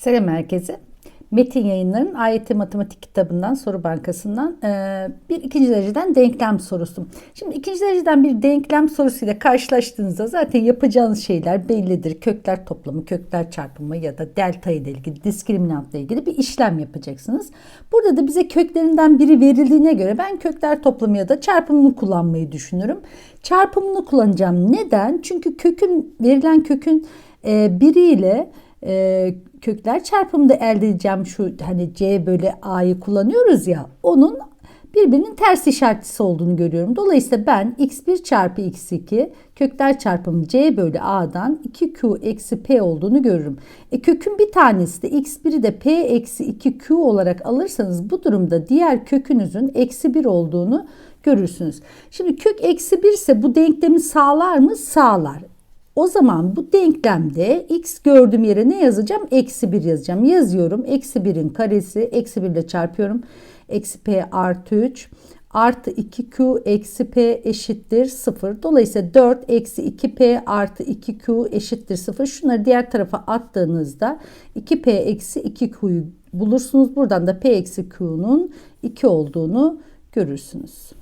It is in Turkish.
Selam herkese. Metin Yayınları'nın AYT Matematik kitabından, soru bankasından e, bir ikinci dereceden denklem sorusu. Şimdi ikinci dereceden bir denklem sorusuyla karşılaştığınızda zaten yapacağınız şeyler bellidir. Kökler toplamı, kökler çarpımı ya da delta ile ilgili, diskriminantla ilgili bir işlem yapacaksınız. Burada da bize köklerinden biri verildiğine göre ben kökler toplamı ya da çarpımını kullanmayı düşünürüm. Çarpımını kullanacağım. Neden? Çünkü kökün verilen kökün e, biriyle e, kökler çarpımında elde edeceğim şu hani c bölü a'yı kullanıyoruz ya onun birbirinin ters işaretlisi olduğunu görüyorum. Dolayısıyla ben x1 çarpı x2 kökler çarpımı c bölü a'dan 2q eksi p olduğunu görürüm. E, kökün bir tanesi de x1'i de p eksi 2q olarak alırsanız bu durumda diğer kökünüzün eksi 1 olduğunu görürsünüz. Şimdi kök eksi 1 ise bu denklemi sağlar mı? Sağlar. O zaman bu denklemde x gördüğüm yere ne yazacağım? Eksi 1 yazacağım. Yazıyorum. Eksi 1'in karesi. Eksi 1 ile çarpıyorum. Eksi p artı 3 artı 2q eksi p eşittir 0. Dolayısıyla 4 eksi 2p artı 2q eşittir 0. Şunları diğer tarafa attığınızda 2p eksi 2q'yu bulursunuz. Buradan da p eksi q'nun 2 olduğunu görürsünüz.